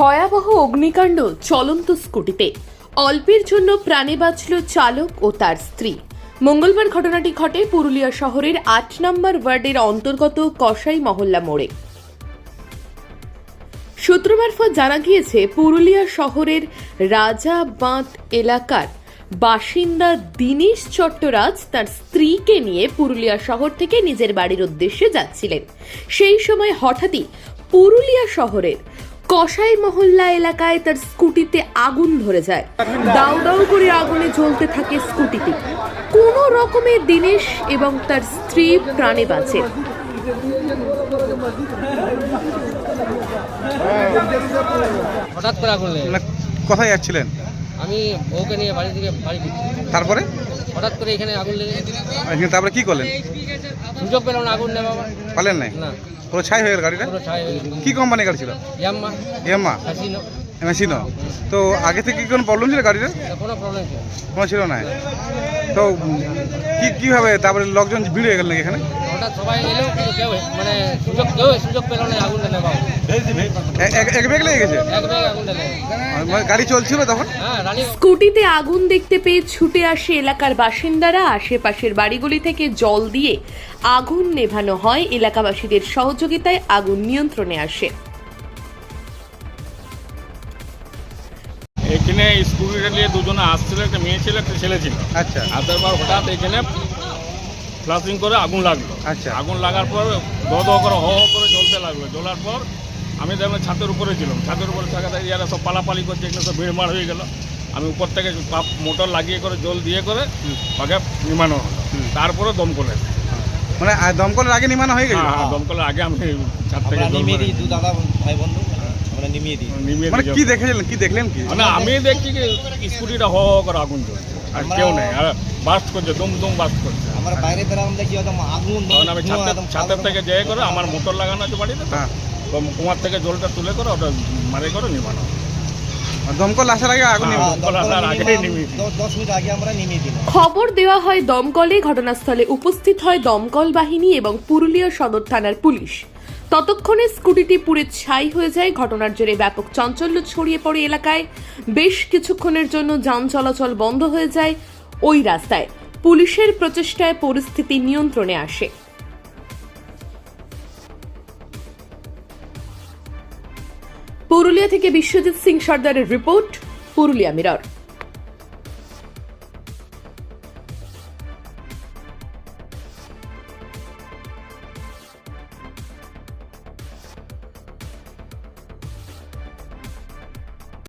ভয়াবহ অগ্নিকাণ্ড চলন্ত স্কুটিতে। অল্পের জন্য প্রাণে বাঁচল চালক ও তার স্ত্রী। মঙ্গলবার ঘটনাটি ঘটে পুরুলিয়া শহরের আট নম্বর ওয়ার্ডের অন্তর্গত কসাই মহল্লা মোড়ে। সূত্র মারফত জানা গিয়েছে, পুরুলিয়া শহরের রাজা বাঁধ এলাকার বাসিন্দা দীনেশ চট্টরাজ তার স্ত্রীকে নিয়ে পুরুলিয়া শহর থেকে নিজের বাড়ির উদ্দেশ্যে যাচ্ছিলেন। সেই সময় হঠাৎই পুরুলিয়া শহরের কসাই মহল্লা এলাকায় তার স্কুটিতে আগুন ধরে যায়। দাউ দাউ করে আগুনে জ্বলতে থাকে স্কুটিটি। কোনো রকমের দীনেশ এবং তার স্ত্রী প্রাণে বাঁচে। হঠাৎ করে আগুন কোথায় যাচ্ছিলেন? আমি বউকে নিয়ে বাড়ি থেকে বাড়ি ফিরছি। তারপরে? হঠাৎ করে এখানে আগুন লেগে এখানে তারপরে কি করলেন? সুযোগ পেলাম না আগুন নেওয়া পারলেন নাই? না। পুরো ছাই হয়ে গেল গাড়িটা? পুরো ছাই হয়ে কি কোম্পানি গাড়ি ছিল? ইয়াম্মা এমা হাসিনো মেশিনো তো আগে থেকে কি কোনো প্রবলেম ছিল গাড়িটা কোনো প্রবলেম ছিল কোনো ছিল না। তো কি কীভাবে তারপরে লোকজন ভিড় হয়ে গেল নাকি এখানে? হঠাৎ সবাই এলেও কিন্তু কেউ মানে সুযোগ কেউ সুযোগ পেল না আগুন নেওয়া এক- এক ব্যাগ লেগে গেছে? এক ব্যাগ আগুন লেগে আর মানে গাড়ি চলছিল তখন? হ্যাঁ স্কুটিতে আগুন দেখতে পেয়ে ছুটে আসে এলাকার বাসিন্দারা। আশেপাশের বাড়িগুলি থেকে জল দিয়ে আগুন নেভানো হয়। এলাকাবাসীদের সহযোগিতায় আগুন নিয়ন্ত্রণে আসে। এখানে স্কুটিটা নিয়ে দুজনে আসছিল একটা মেয়ে ছিল একটা ছেলে ছিল। আচ্ছা। আসার পর হঠাৎ এখানে ফ্লাশিং করে আগুন লাগল। আচ্ছা। আগুন লাগার পর দ দ করে হ হ করে জ্বলতে লাগল। জ্বলার পর আমি দেখলাম ছাদের উপরে ছিলাম। ছাদের উপরে থাকাতে ইয়ারা সব পালাপালি করছে এখানে সব ভিড়মার হয়ে গেল। আমি উপর থেকে পাপ মোটর লাগিয়ে করে জল দিয়ে করে আগে নিমানো হলো। তারপরে দমকলে মানে দমকলের আগে নিমানো হয়ে গেছে হ্যাঁ হ্যাঁ দমকলের আগে আমি ছাদ থেকে দাদা ভাই বন্ধু। নিমিয়ে দিই। মানে কি দেখেছিলেন কি দেখলেন কি? মানে আমি দেখছি কি স্কুটিটা হ করে আগুন জ্বলছে। আর কেউ নেই আর বাস্ট করছে দুম দুম বাস্ট করছে। আমরা বাইরে বেরালাম দেখি একদম আগুন তখন আমি ধোঁয়া ছাদের ছাদের থেকে যেয়ে করে আমার মোটর লাগানো আছে বাড়িতে তো। হ্যাঁ। কুমার থেকে জলটা তুলে করে ওটা মারে করে নিবানো। দমকল আসার আগে আগুন হ্যাঁ। মিনিট আগে আমরা নিমিয়ে দিলাম। খবর দেওয়া হয় দমকলে ঘটনাস্থলে উপস্থিত হয় দমকল বাহিনী এবং পুরুলিয়া সদর থানার পুলিশ। ততক্ষণে স্কুটিটি পুড়ে ছাই হয়ে যায়। ঘটনার জেরে ব্যাপক চাঞ্চল্য ছড়িয়ে পড়ে এলাকায়। বেশ কিছুক্ষণের জন্য যান চলাচল বন্ধ হয়ে যায় ওই রাস্তায়। পুলিশের প্রচেষ্টায় পরিস্থিতি নিয়ন্ত্রণে আসে। পুরুলিয়া থেকে বিশ্বজিৎ সিং সর্দারের রিপোর্ট, পুরুলিয়া মিরর।